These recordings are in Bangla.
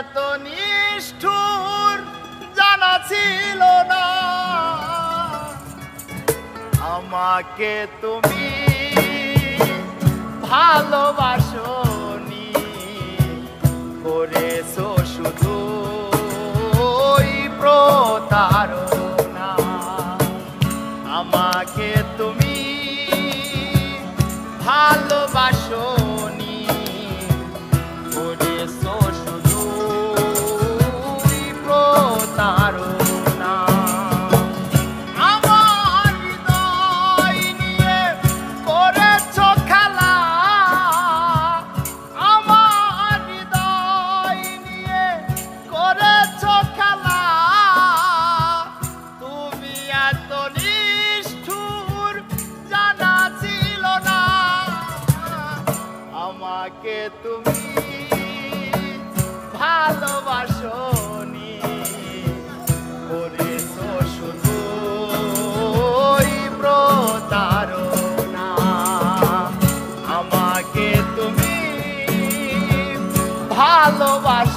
এত নিষ্ঠুর জানা ছিল না। আমাকে তুমি ভালোবাসো নি করেছ আমাকে তুমি ভালোবাসো আমাকে তুমি ভালোবাস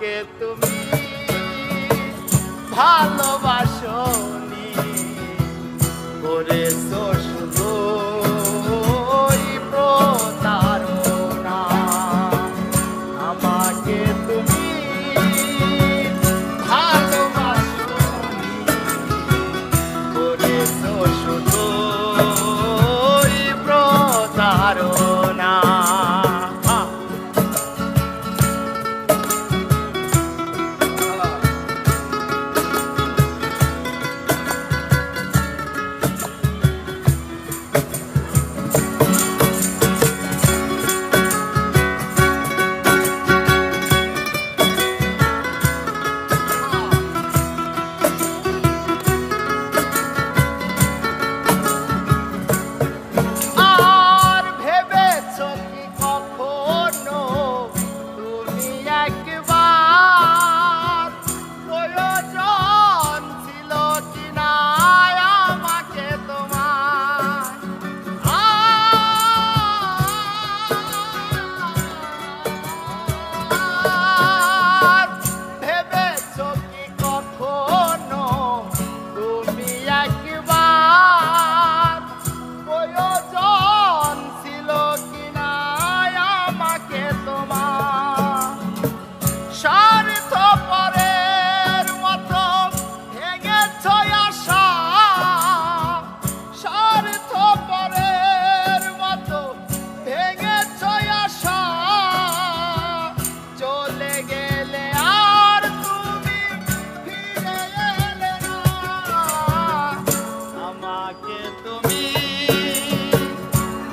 আমাকে তুমি ভালোবাস। Oh.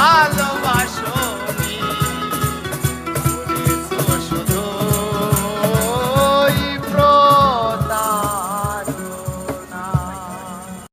I Hello.